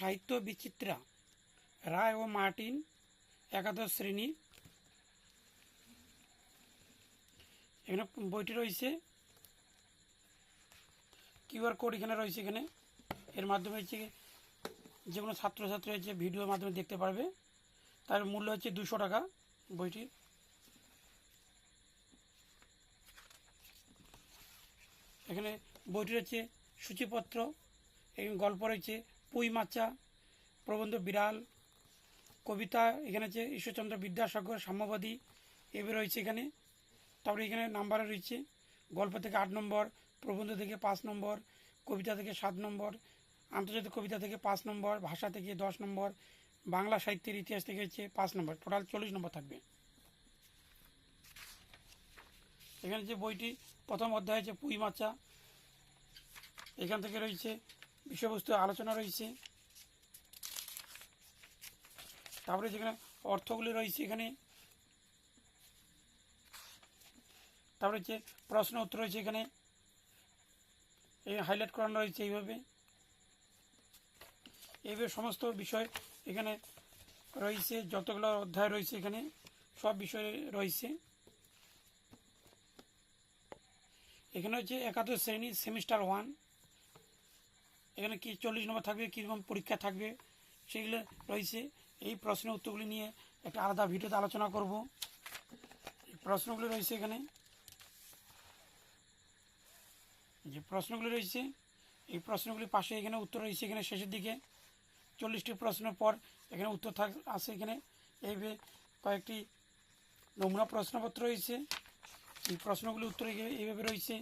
সাহিত্য বিচিত্রা, রায় ও মার্টিন, একাদশ শ্রেণি। এখানে বইটি রয়েছে। কিউআর কোড এখানে রয়েছে এখানে। এর মাধ্যমে হচ্ছে যে কোনো ছাত্রছাত্রী হচ্ছে ভিডিওর মাধ্যমে দেখতে পারবে। তার মূল্য হচ্ছে দুশো টাকা বইটি এখানে বইটি হচ্ছে সূচিপত্র, এখানে গল্প রয়েছে পুঁই মাচা, প্রবন্ধ বিড়াল, কবিতা, এখানে আছে ঈশ্বরচন্দ্র বিদ্যাসাগর, সাম্যবাদী এভাবে রয়েছে এখানে। তারপরে এখানে নাম্বার রয়েছে। গল্প থেকে আট নম্বর, প্রবন্ধ থেকে পাঁচ নম্বর, কবিতা থেকে সাত নম্বর, আন্তর্জাতিক কবিতা থেকে পাঁচ নম্বর, ভাষা থেকে দশ নম্বর, বাংলা সাহিত্যের ইতিহাস থেকে হচ্ছে পাঁচ নম্বর। টোটাল চল্লিশ নম্বর থাকবে। এখানে যে বইটি, প্রথম অধ্যায় হচ্ছে পুঁই মাচা। এখান থেকে রয়েছে বিষয়বস্তু আলোচনা রয়েছে। তারপরে যেখানে অর্থগুলি রয়েছে, এখানে তারপরে হচ্ছে প্রশ্ন উত্তর রয়েছে, এখানে এই হাইলাইট করানো রয়েছে এইভাবে। এইভাবে সমস্ত বিষয় এখানে রয়েছে, যতগুলো অধ্যায় রয়েছে এখানে সব বিষয় রয়েছে। এখানে হচ্ছে একাদশ শ্রেণি, সেমিস্টার ওয়ান। এখানে কি চল্লিশ নম্বর থাকবে, কীরকম পরীক্ষা থাকবে, সেগুলো রয়েছে। এই প্রশ্নের উত্তরগুলি নিয়ে একটা আলাদা ভিডিওতে আলোচনা করব। প্রশ্নগুলি রয়েছে এখানে। যে প্রশ্নগুলি রয়েছে, এই প্রশ্নগুলি পাশে এখানে উত্তর রয়েছে এখানে শেষের দিকে। চল্লিশটি প্রশ্নের পর এখানে উত্তর থাক, আছে এখানে। এইভাবে কয়েকটি নমুনা প্রশ্নপত্র রয়েছে, এই প্রশ্নগুলি উত্তর এইভাবে রয়েছে।